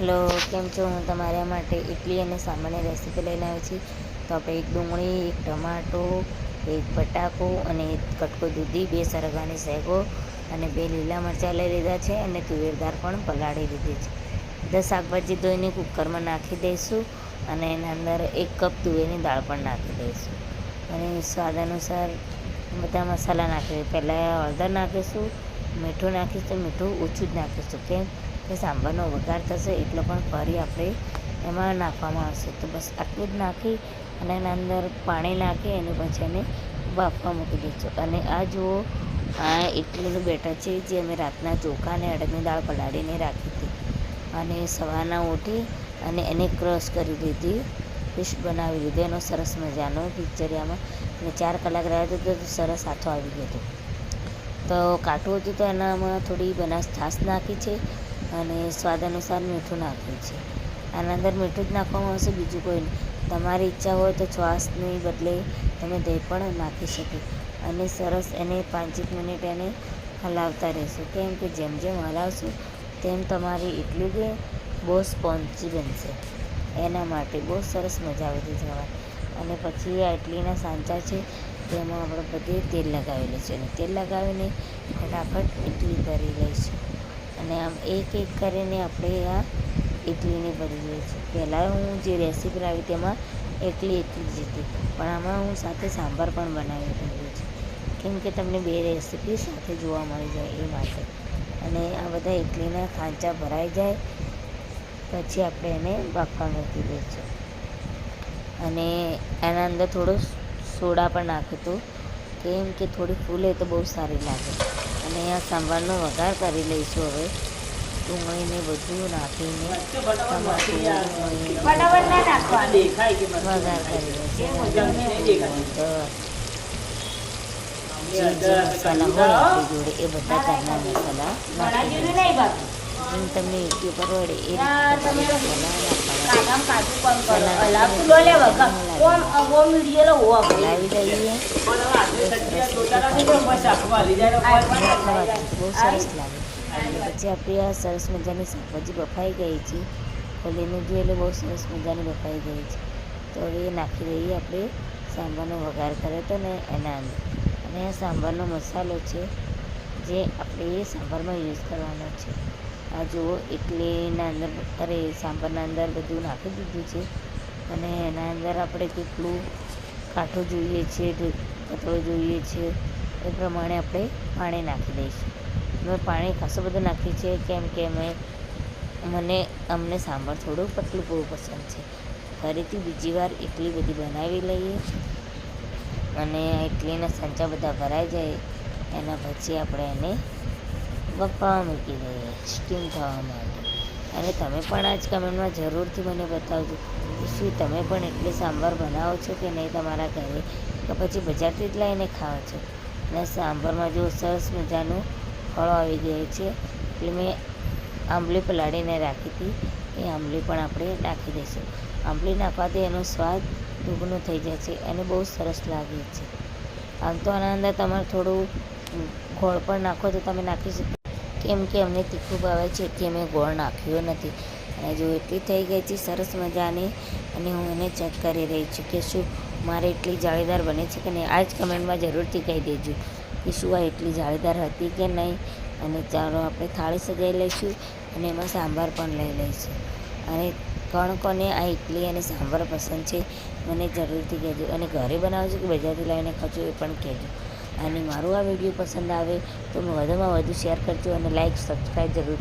Hello, કેમ છો? હું તમારા માટે ઇડલી અને સામાન્ય રેસીપી લઈને આવી છું. તો આપણે એક ડુંગળી, એક ટમાટો, એક બટાકો અને એક કટકો દૂધી, બે સરગાની શેગો અને બે લીલા મરચાં લઈ લીધા છે અને તુવેરદાર પણ પલાળી દીધી છે. બધા શાકભાજી ધોઈને કુકરમાં નાખી દઈશું અને એના અંદર એક કપ તુવેરની દાળ પણ નાખી દઈશું. અને સ્વાદ અનુસાર બધા મસાલા નાખી પહેલાં હળદર નાખીશું, મીઠું નાખીશું, મીઠું ઓછું જ નાખીશું. કેમ? કે સાંભારનો વઘાર થશે એટલો પણ ફરી આપણે એમાં નાખવામાં આવશે. તો બસ આટલું જ નાખી અને એના અંદર પાણી નાખી અને પછી એને બાફવા મૂકી દઈશું. અને આ જુઓ, આ ઇડલીનું બેટર છે જે અમે રાતના ચોખા અને અડદની દાળ પલાળીને રાખી હતી. અને સવારના ઉઠી અને એને ક્રશ કરી દીધી પેસ્ટ બનાવી દીધી એનો સરસ મજાનો પિક્ચરિયામાં અને ચાર કલાક રહ્યા તો સરસ હાથો આવી ગયો હતો. તો કાઠું હતું તો એનામાં થોડી બનાસ છાશ નાખી છે. અને સ્વાદ અનુસાર મીઠું નાખ્યું છે. આના અંદર મીઠું જ નાખવામાં આવશે, બીજું કોઈ નહીં. તમારી ઈચ્છા હોય તો છાશની બદલે તમે દહીં પણ નાખી શકો. અને સરસ એને પાંચેક મિનિટ એને હલાવતા રહેશો. કેમ કે જેમ જેમ હલાવશો, તેમ તમારી ઇડલી કે બહુ સ્પોન્જી બનશે. એના માટે બહુ સરસ મજા આવે છે અને પછી આ ઇડલીના સાંચા છે, તેમાં આપણે બધે તેલ લગાવેલું છે. અને તેલ લગાવીને ફટાફટ ઇડલી કરી લઈશું. અને આમ એક એક કરીને આપણે આ ઇડલીને ભરીએ છીએ. પહેલાં હું જે રેસીપી લાવી તેમાં એકલી એકલી જ હતી. પણ આમાં હું સાથે સાંભાર પણ બનાવી રહ્યો છું. કેમ કે તમને બે રેસીપી સાથે જોવા મળી જાય એ માટે. અને આ બધા ઇડલીના ખાંચા ભરાઈ જાય, પછી આપણે એને બાફવા મૂકી દઈશું અને એના અંદર થોડો સોડા પણ નાખ્યું હતું કેમ કે થોડી ફૂલે તો બહુ સારી લાગે. અને આ સંભારનો વઘાર કરી લઈશું હવે. ડુંગળીને બધું નાખીને વઘાર કરી લઈશું. મસાલા હોય આપણી જોડે એ બધા ઘરના મસાલા નાખી જેમ તમને યુટ્યુબ પર વળે એ લાવી દઈએ બહુ સરસ લાગે અને પછી આપણી આ સરસ મજાની શાકભાજી બફાઈ ગઈ છે. ખોલીને જોઈએ એટલે બહુ સરસ મજાની બફાઈ ગઈ છે. તો હવે એ નાખી દઈએ આપણે સાંભારનો વઘાર કર્યો હતો ને એના અંદર. અને આ સાંભારનો મસાલો છે જે આપણે એ સાંભારમાં યુઝ કરવાનો છે. આ જુઓ ઇડલીના અંદર અરે, સાંભારના અંદર બધું નાખી દીધું છે. અને એના અંદર આપણે કેટલું કાઠું જોઈએ છે કતળો જોઈએ છે, એ પ્રમાણે આપણે પાણી નાખી દઈશું. મેં પાણી ખાસું બધું નાખ્યું છે, કેમ કે મેં મને, અમને સાંભાર થોડું પતલું બહુ પસંદ છે. ફરીથી બીજી વાર એટલી બધી બનાવી લઈએ. અને ઇડલીના સાંચા બધા ભરાઈ જાય, એના પછી આપણે એને બફાવા મૂકી દઈએ સ્ટીમ થવા માટે. અને તમે પણ આજ કમેન્ટમાં જરૂરથી મને બતાવજો. શું, તમે પણ એટલી સાંભાર બનાવો છો કે નહીં તમારા ઘરે? કે પછી બજારથી જ લાવીને ખાઓ છો. અને સાંભારમાં જો સરસ મજાનું ફળો આવી ગયો છે, એટલે મેં આંબલી પલાળીને રાખી હતી. એ આંબલી પણ આપણે નાખી દઈશું. આંબલી નાખવાથી એનો સ્વાદ દુગણો થઈ જાય છે અને બહુ સરસ લાગે છે. આમ તો આના અંદર તમારે થોડું ગોળ પણ નાખો તો તમે નાખી શકો. કેમ કે અમને તીખું ભાવે છે એટલે મેં ગોળ નાખ્યો નથી. અને જો એટલી થઈ ગઈ છે સરસ મજાની, અને હું એને ચેક કરી રહી છું કે શું મારે એટલી જાળીદાર બને છે કે નહીં આ જ કમેન્ટમાં જરૂરથી કહી દેજો કે શું આ એટલી જાળીદાર હતી કે નહીં. અને ચાલો આપણે થાળી સજાવી લઈશું અને એમાં સાંભાર પણ લઈ લઈશું. અને કોણ કોને આ ઇડલી અને સાંભાર પસંદ છે, મને જરૂરથી કહેજો. અને ઘરે બનાવજો કે બજારથી લાવીને ખાજો એ પણ કહેજો. અને મારું આ વીડિયો પસંદ આવે તો વધુમાં વધુ શેર કરજો અને લાઈક સબસ્ક્રાઈબ જરૂર